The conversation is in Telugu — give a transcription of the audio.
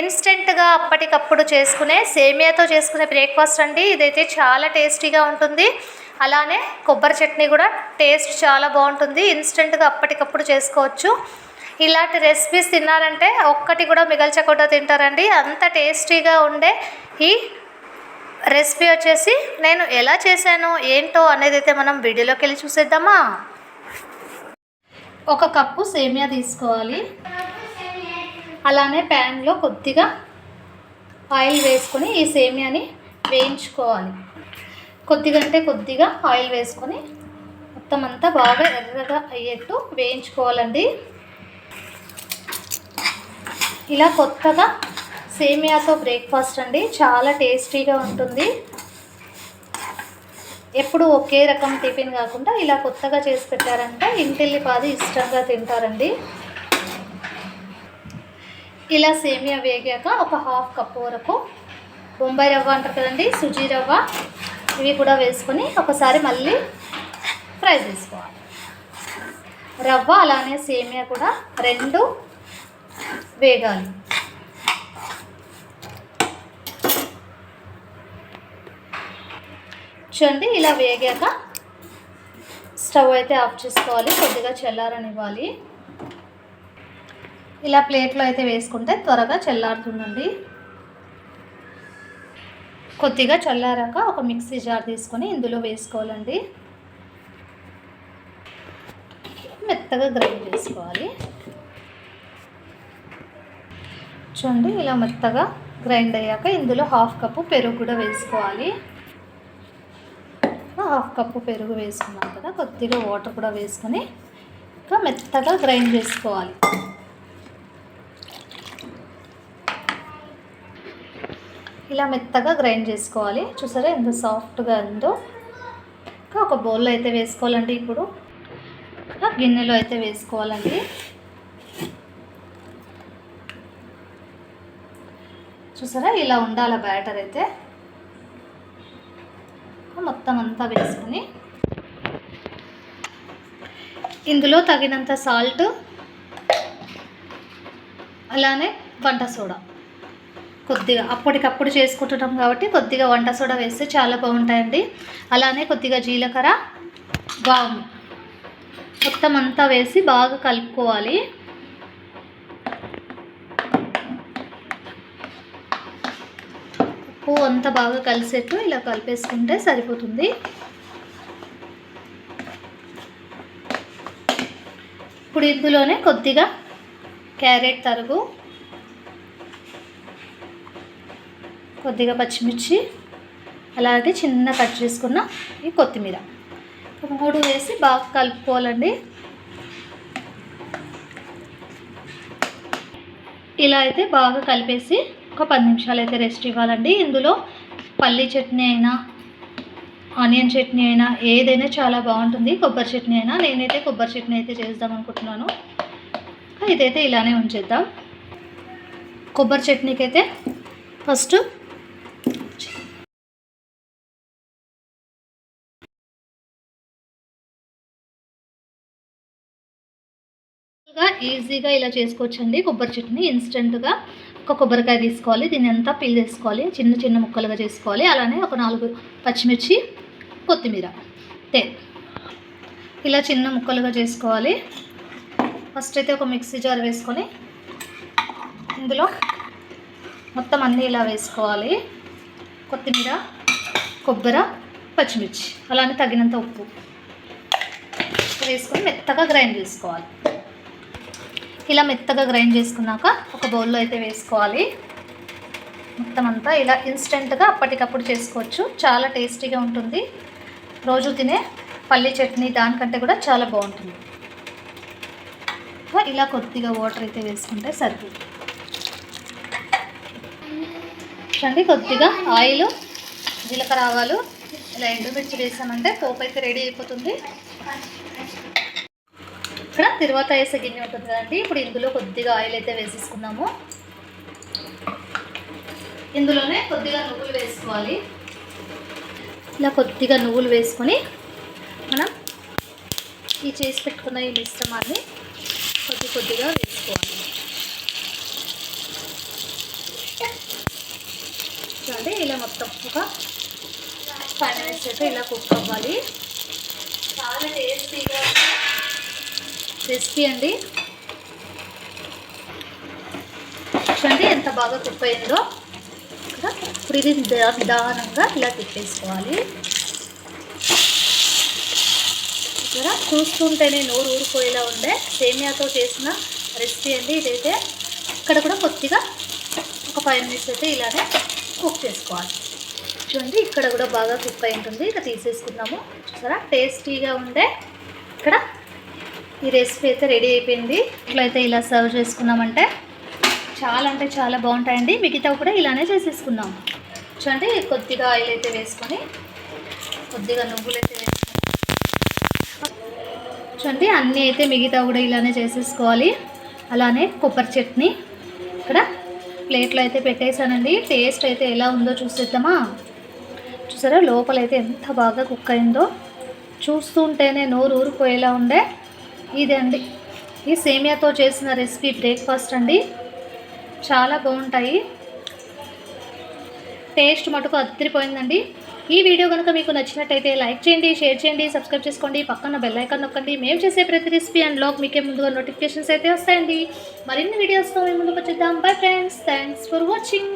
ఇన్స్టెంట్గా అప్పటికప్పుడు చేసుకునే సేమియాతో చేసుకునే బ్రేక్ఫాస్ట్ అండి. ఇదైతే చాలా టేస్టీగా ఉంటుంది. అలానే కొబ్బరి చట్నీ కూడా టేస్ట్ చాలా బాగుంటుంది. ఇన్స్టెంట్గా అప్పటికప్పుడు చేసుకోవచ్చు. ఇలాంటి రెసిపీస్ తిన్నారంటే ఒక్కటి కూడా మిగల్చకుండా తింటారండి. అంత టేస్టీగా ఉండే ఈ రెసిపీ వచ్చేసి నేను ఎలా చేశాను ఏంటో అనేది అయితే మనం వీడియోలోకి వెళ్ళి చూసేద్దామా? ఒక కప్పు సేమియా తీసుకోవాలి. అలానే ప్యాన్లో కొద్దిగా ఆయిల్ వేసుకొని ఈ సేమియాని వేయించుకోవాలి. కొద్దిగా అంటే కొద్దిగా ఆయిల్ వేసుకొని మొత్తం అంతా బాగా ఎర్రగా అయ్యేట్టు వేయించుకోవాలండి. ఇలా కొత్తగా సేమియాతో బ్రేక్ఫాస్ట్ అండి చాలా టేస్టీగా ఉంటుంది. ఎప్పుడు ఒకే రకం టిఫిన్ కాకుండా ఇలా కొత్తగా చేసి పెట్టారంటే ఇంటిల్లి పాది ఇష్టంగా తింటారండి. ఇలా సేమియా వేగాక ఒక హాఫ్ కప్ వరకు బొంబాయి రవ్వ అంటారు కదండి సుజీ రవ్వ. ఇవి కూడా వేసుకొని ఒకసారి మళ్ళీ ఫ్రై చేసుకోవాలి. రవ్వ అలానే సేమియా కూడా రెండు వేగాలి. చూడండి ఇలా వేగాక స్టవ్ అయితే ఆఫ్ చేసుకోవాలి కొద్దిగా చల్లారనివ్వాలి. ఇలా ప్లేట్లో అయితే వేసుకుంటే త్వరగా చల్లారుతుందండి. కొద్దిగా చల్లారాక ఒక మిక్సీ జార్ తీసుకొని ఇందులో వేసుకోవాలండి. మెత్తగా గ్రైండ్ చేసుకోవాలి. చూడండి ఇలా మెత్తగా గ్రైండ్ అయ్యాక ఇందులో హాఫ్ కప్పు పెరుగు కూడా వేసుకోవాలి. హాఫ్ కప్పు పెరుగు వేసుకున్నాం కదా కొద్దిగా వాటర్ కూడా వేసుకొని ఇంకా మెత్తగా గ్రైండ్ చేసుకోవాలి. ఇలా మెత్తగా గ్రైండ్ చేసుకోవాలి. చూసారా ఎంత సాఫ్ట్గా ఉందో. ఇంకా ఒక బౌల్లో అయితే వేసుకోవాలండి ఇప్పుడు. గిన్నెలో అయితే వేసుకోవాలండి. చూసారా ఇలా ఉండాల బ్యాటర్ అయితే. మొత్తం అంతా వేసుకొని. ఇందులో తగినంత సాల్ట్ అలానే వంట సోడా. కొద్దిగా అప్పటికప్పుడు చేసుకుంటున్నాం కాబట్టి కొద్దిగా వంట సోడా వేస్తే చాలా బాగుంటాయండి. అలానే కొద్దిగా జీలకర్ర వాము మొత్తం అంతా వేసి బాగా కలుపుకోవాలి. ఉప్పు అంతా బాగా కలిసేట్టు ఇలా కలిపేసుకుంటే సరిపోతుంది. ఇప్పుడు ఇందులోనే కొద్దిగా క్యారెట్ తరుగు కొద్దిగా పచ్చిమిర్చి అలాగే చిన్న కట్ చేసుకున్న ఈ కొత్తిమీర. మూడు వేసి బాగా కలుపుకోవాలండి. ఇలా అయితే బాగా కలిపేసి ఒక పది నిమిషాలు అయితే రెస్ట్ ఇవ్వాలండి. ఇందులో పల్లీ చట్నీ అయినా ఆనియన్ చట్నీ అయినా ఏదైనా చాలా బాగుంటుంది. కొబ్బరి చట్నీ అయినా నేనైతే కొబ్బరి చట్నీ అయితే చేద్దాం అనుకుంటున్నాను. ఇదైతే ఇలానే ఉంచేద్దాం. కొబ్బరి చట్నీకి అయితే ఫస్ట్ ఈజీగా ఇలా చేసుకోవచ్చండి. కొబ్బరి చట్నీ ఇన్స్టెంట్గా ఒక కొబ్బరికాయ తీసుకోవాలి దీన్ని అంతా పీల్ చేసుకోవాలి చిన్న చిన్న ముక్కలుగా చేసుకోవాలి. అలానే ఒక నాలుగు పచ్చిమిర్చి కొత్తిమీర. తే ఇలా చిన్న ముక్కలుగా చేసుకోవాలి. ఫస్ట్ అయితే ఒక మిక్సీ జార్ వేసుకొని ఇందులో మొత్తం అన్నీ ఇలా వేసుకోవాలి. కొత్తిమీర కొబ్బరి పచ్చిమిర్చి. అలానే తగినంత ఉప్పు వేసుకొని మెత్తగా గ్రైండ్ చేసుకోవాలి. ఇలా మెత్తగా గ్రైండ్ చేసుకున్నాక ఒక బౌల్లో అయితే వేసుకోవాలి. మొత్తం అంతా ఇలా ఇన్స్టెంట్గా అప్పటికప్పుడు చేసుకోవచ్చు. చాలా టేస్టీగా ఉంటుంది. రోజు తినే పల్లి చట్నీ దానికంటే కూడా చాలా బాగుంటుంది. ఇలా కొద్దిగా వాటర్ అయితే వేసుకుంటే సరిపోతుంది. చూడండి కొద్దిగా ఆయిల్ జీలకర్ర ఆవాలు ఇలా ఎండుమిర్చి వేసామంటే పోపు అయితే రెడీ అయిపోతుంది. ఇక్కడ తిరువాత వేసే గిన్నె ఉంటుంది కదండి. ఇప్పుడు ఇందులో కొద్దిగా ఆయిల్ అయితే వేసేసుకున్నాము ఇందులోనే కొద్దిగా నువ్వులు వేసుకోవాలి. ఇలా కొద్దిగా నువ్వులు వేసుకొని మనం ఈ చేసి పెట్టుకున్న ఈ మిశ్రమాన్ని కొద్ది కొద్దిగా వేసుకోవాలి. చూడండి ఇలా మొత్తం ఒక ఫైవ్ మినిట్స్ అయితే ఇలా కుక్ అవ్వాలి. చాలా టేస్టీగా రెసిపీ అండి. చూడండి ఎంత బాగా కుక్ అయిందో ఇక్కడ ఇప్పుడు ఇది దానంగా ఇలా తిప్పేసుకోవాలి. ఇక్కడ చూస్తుంటేనే నోరు ఊరిపోయేలా ఉండే. సేమియాతో చేసిన రెసిపీ అండి ఇదైతే. ఇక్కడ కూడా కొద్దిగా ఒక ఫైవ్ మినిట్స్ అయితే ఇలానే కుక్ చేసుకోవాలి. చూడండి ఇక్కడ కూడా బాగా కుక్ అయి ఉంటుంది. ఇక తీసేసుకుందాము. చూసారా? టేస్టీగా ఉండే. ఇక్కడ ఈ రెసిపీ అయితే రెడీ అయిపోయింది. ఇట్లయితే ఇలా సర్వ్ చేసుకున్నామంటే చాలా అంటే చాలా బాగుంటాయండి. మిగతా కూడా ఇలానే చేసేసుకున్నాం చూడండి కొద్దిగా ఆయిల్ అయితే వేసుకొని కొద్దిగా నువ్వులు అయితే వేసుకొని. చూడండి అన్నీ అయితే మిగతా కూడా ఇలానే చేసేసుకోవాలి. అలానే కొబ్బరి చట్నీ ఇక్కడ ప్లేట్లో అయితే పెట్టేశానండి. టేస్ట్ అయితే ఎలా ఉందో చూసేద్దామా? చూసారా లోపలైతే ఎంత బాగా కుక్ అయిందో. చూస్తుంటేనే నోరు ఊరిపోయేలా ఉండే. ఇదే అండి. ఈ సేమియాతో చేసిన రెసిపీ బ్రేక్ఫాస్ట్ అండి. చాలా బాగుంటాయి. టేస్ట్ మటుకు అదిరిపోయిందండి. ఈ వీడియో కనుక మీకు నచ్చినట్టయితే లైక్ చేయండి షేర్ చేయండి సబ్స్క్రైబ్ చేసుకోండి. పక్కన బెల్ ఐకాన్ నొక్కండి. మేము చేసే ప్రతి రెసిపీ అండ్ బ్లాగ్ మీకే ముందుగా నోటిఫికేషన్స్ అయితే వస్తాయండి. మరిన్ని వీడియోస్తో మేము ముందుకు వచ్చేద్దాం. Bye friends. Thanks for watching.